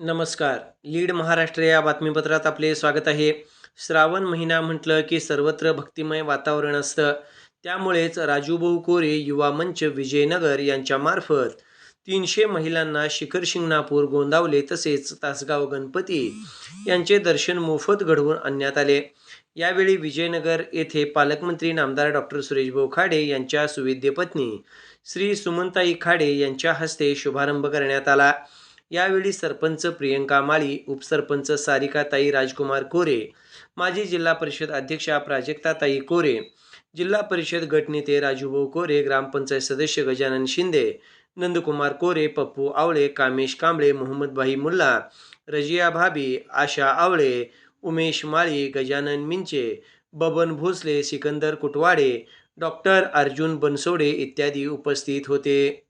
नमस्कार. लीड महाराष्ट्र या बातमीपत्रात आपले स्वागत आहे. श्रावण महिना म्हटलं की सर्वत्र भक्तिमय वातावरण असतं. त्यामुळेच राजूभाऊ कोरे युवा मंच विजयनगर यांच्यामार्फत तीनशे महिलांना शिखर शिंगणापूर गोंदावले तसेच तासगाव गणपती यांचे दर्शन मोफत घडवून आणण्यात आले. यावेळी विजयनगर येथे पालकमंत्री नामदार डॉक्टर सुरेशभाऊ खाडे यांच्या सुविद्य पत्नी श्री सुमनताई खाडे यांच्या हस्ते शुभारंभ करण्यात आला. यावेळी सरपंच प्रियंका माळी उपसरपंच सारिकाताई राजकुमार कोरे माजी जिल्हा परिषद अध्यक्षा प्राजक्ताताई कोरे जिल्हा परिषद गटनेते राजूभाऊ कोरे ग्रामपंचायत सदस्य गजानन शिंदे नंदकुमार कोरे पप्पू आवळे कामेश कांबळे मोहम्मदभाई मुल्ला रजिया भाभी आशा आवळे उमेश माळी गजानन मिंचे बबन भोसले सिकंदर कुटवाडे डॉक्टर अर्जुन बनसोडे इत्यादी उपस्थित होते.